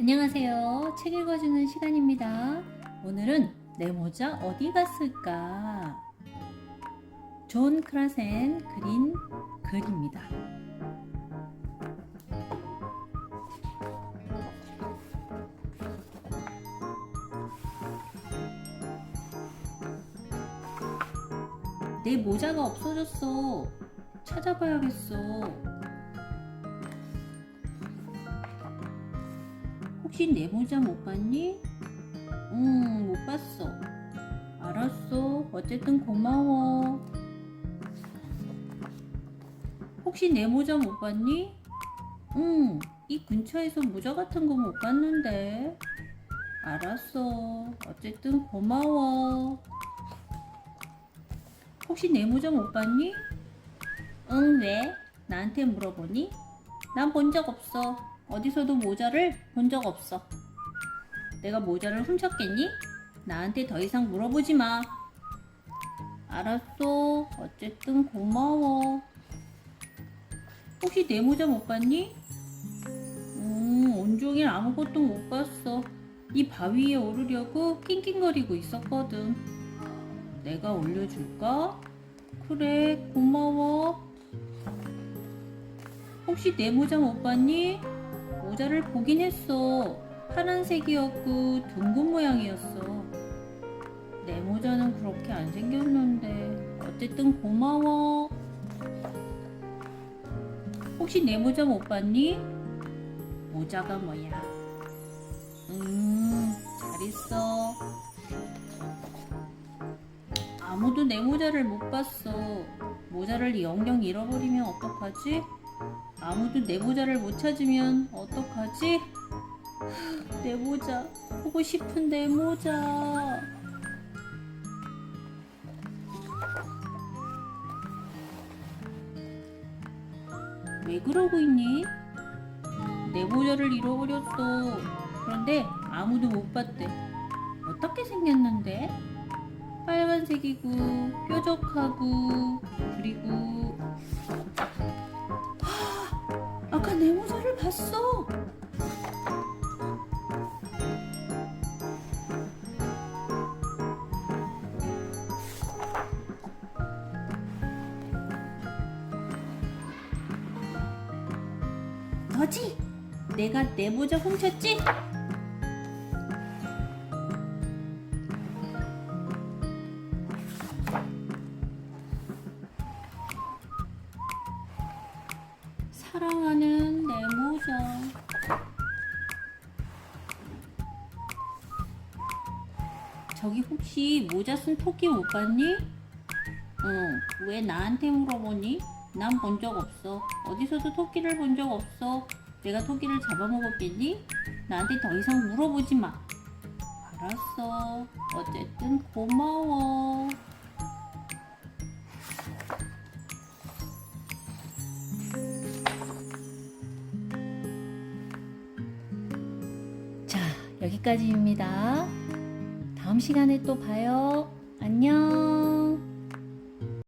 안녕하세요. 책 읽어주는 시간입니다. 오늘은 내 모자 어디 갔을까? 존 크라센 그린 글입니다. 내 모자가 없어졌어. 찾아봐야겠어. 혹시 내 모자 못 봤니? 응, 못 봤어. 알았어. 어쨌든 고마워. 혹시 내 모자 못 봤니? 응, 이 근처에서 모자 같은 거 못 봤는데. 알았어. 어쨌든 고마워. 혹시 내 모자 못 봤니? 응, 왜? 나한테 물어보니? 난 본 적 없어. 어디서도 모자를 본 적 없어. 내가 모자를 훔쳤겠니? 나한테 더 이상 물어보지 마. 알았어. 어쨌든 고마워. 혹시 내 모자 못 봤니? 음, 온종일 아무것도 못 봤어. 이 바위에 오르려고 낑낑거리고 있었거든. 내가 올려줄까? 그래, 고마워. 혹시 내 모자 못 봤니? 모자를 보긴 했어. 파란색이었고 둥근 모양이었어. 내 모자는 그렇게 안 생겼는데 어쨌든 고마워. 혹시 내 모자 못 봤니? 모자가 뭐야? 음, 잘 있어. 아무도 내 모자를 못 봤어. 모자를 영영 잃어버리면 어떡하지? 아무도 내 모자를 못 찾으면 어떡하지? 내 모자, 보고 싶은 내 모자. 왜 그러고 있니? 내 모자를 잃어버렸어. 그런데 아무도 못 봤대. 어떻게 생겼는데? 빨간색이고, 뾰족하고, 그리고 내 모자를 봤어. 너지? 내가 내 모자 훔쳤지? 사랑하는 내 모자. 저기 혹시 모자 쓴 토끼 못 봤니? 응, 왜 나한테 물어보니? 난 본 적 없어. 어디서도 토끼를 본 적 없어. 내가 토끼를 잡아먹었겠니? 나한테 더 이상 물어보지 마. 알았어. 어쨌든 고마워. 여기까지입니다. 다음 시간에 또 봐요. 안녕.